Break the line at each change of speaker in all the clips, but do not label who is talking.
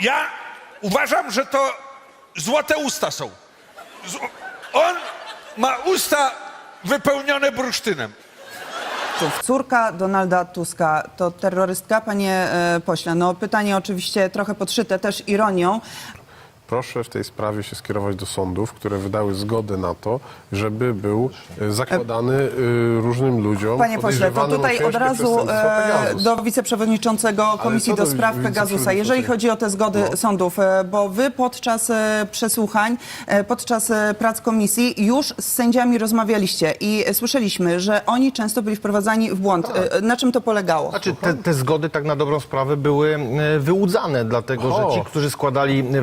ja uważam, że to złote usta są. On ma usta wypełnione bursztynem.
Córka Donalda Tuska to terrorystka, panie e, pośle. No pytanie oczywiście trochę podszyte też ironią.
Proszę w tej sprawie się skierować do sądów, które wydały zgodę na to, żeby był e, zakładany e, różnym ludziom.
Panie pośle, to tutaj od razu e, do wiceprzewodniczącego Komisji do
do
Spraw Pegasusa. Jeżeli chodzi o te zgody
No.
sądów, bo wy podczas przesłuchań, podczas prac komisji już z sędziami rozmawialiście i słyszeliśmy, że oni często byli wprowadzani w błąd. E, Na czym to polegało?
Znaczy, te, te zgody tak na dobrą sprawę były wyłudzane, dlatego
O.
że ci, którzy składali e,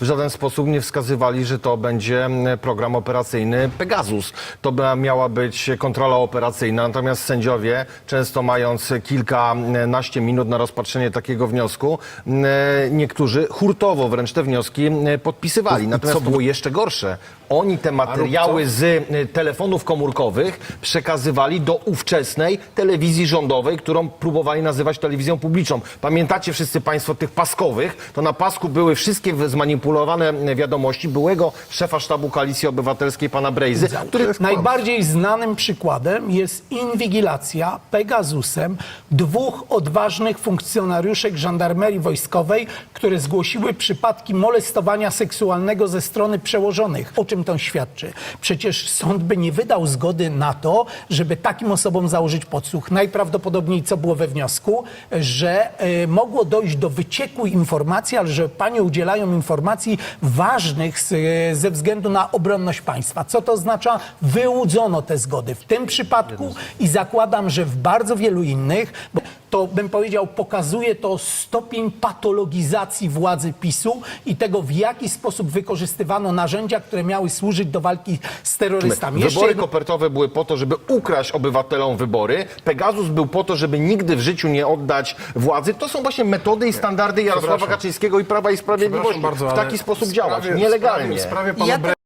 w żaden sposób nie wskazywali, że to będzie e, program operacyjny Pegasus. To miała być kontrola operacyjna, natomiast sędziowie, często mając kilkanaście minut na rozpatrzenie takiego wniosku, e, niektórzy hurtowo wręcz te wnioski podpisywali. Natomiast co było jeszcze gorsze, oni te materiały z e, telefonów komórkowych przekazywali do ówczesnej telewizji rządowej, którą próbowali nazywać telewizją publiczną. Pamiętacie wszyscy Państwo tych paskowych? To na pasku były wszystkie zmanipulowane wiadomości byłego szefa sztabu Koalicji Obywatelskiej, pana Brejzy, który
Najbardziej znanym przykładem jest inwigilacja Pegasusem dwóch odważnych funkcjonariuszek żandarmerii wojskowej, które zgłosiły przypadki molestowania seksualnego ze strony przełożonych. O czym to świadczy? Przecież sąd by nie wydał zgody na to, żeby takim osobom założyć podsłuch. Najprawdopodobniej, co było we wniosku, że e, mogło dojść do wycieku informacji, ale że panie udzielają informacji ważnych z, e, ze względu na obronność państwa. Co to oznacza? Wyłudzono te zgody w tym przypadku i zakładam, że w bardzo wielu innych, bo to bym powiedział, pokazuje to stopień patologizacji władzy PiSu i tego, w jaki sposób wykorzystywano narzędzia, które miały służyć do walki z terrorystami. Jeszcze
Wybory
jedno-
kopertowe były po to, żeby ukraść obywatelom wybory. Pegasus był po to, żeby nigdy w życiu nie oddać władzy. To są właśnie metody i standardy Jarosława. Kaczyńskiego i Prawa i Sprawiedliwości.
Bardzo,
w taki sposób działać, nielegalnie.
W sprawie, w sprawie